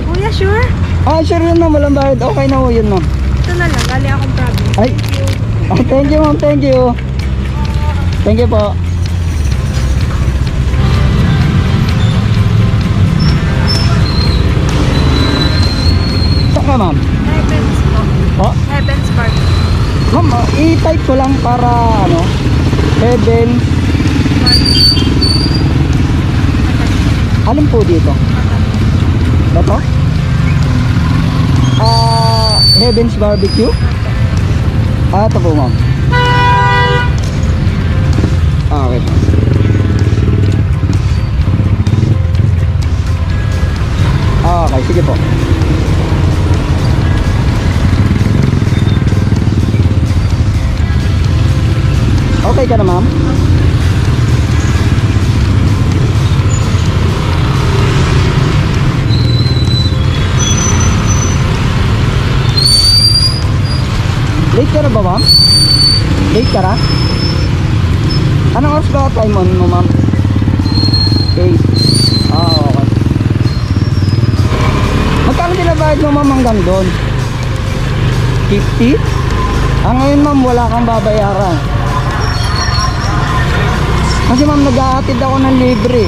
Okay. Kuya, sure? Ah, sure yun ma'am. Walang bayad. Okay na ho yun ma'am. Ito na lang, galing akong province. Ay. Ah, thank you ma'am. Thank you. Thank you po. Saan ka ma'am? Heavens po. Oh, Heavens Park. ma'am, oh, i-type ko lang para ano, heaven. Alin po dito? Ito? Ah, Heaven's Barbecue? Ah, ito po ma'am. Ah, okay po. Ah, okay, sige po. Okay ka na ma'am? Late ka na ba ma'am? Late ka na? Anong oras ba time on mo ma'am? 8 Ah okay Magkano binabayad mo ma'am hanggang doon? 50? Ah ngayon ma'am wala kang babayaran Kasi ma'am nag-aatid ako ng libre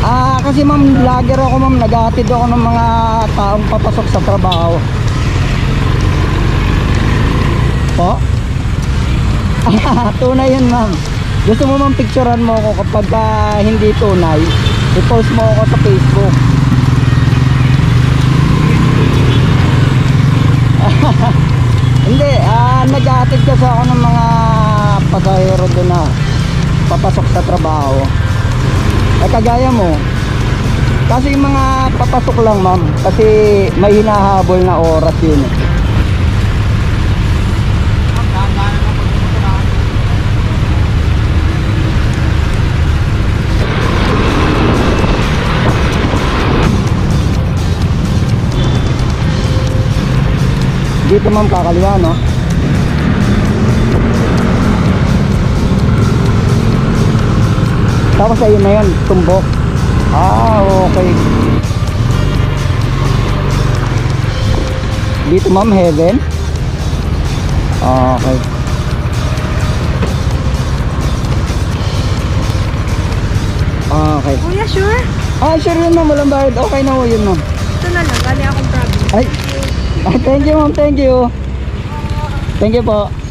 Ah kasi ma'am vlogger ako ma'am nag-aatid ako ng mga taong papasok sa trabaho Po? Tunay yun ma'am. Gusto mo ma'am picturean mo ako kapag ah, hindi tunay, i-post mo ako sa Facebook. hindi, ah, nag-aatid kasi ako ng mga pasahero doon na papasok sa trabaho. Eh kagaya mo, kasi yung mga papasok lang ma'am, kasi may hinahabol na oras yun eh. Dito ma'am kakaliwa no? Tapos ayun na yun, tumbok. Ah, okay. Dito ma'am, heaven. Ah, Okay. Ah, Okay. Kuya, sure? Ah, sure yun ma'am, walang bayad. Okay na ho yun ma'am. Ito na lang, galing akong province. Ay, ah, thank you ma'am, thank you. Thank you po.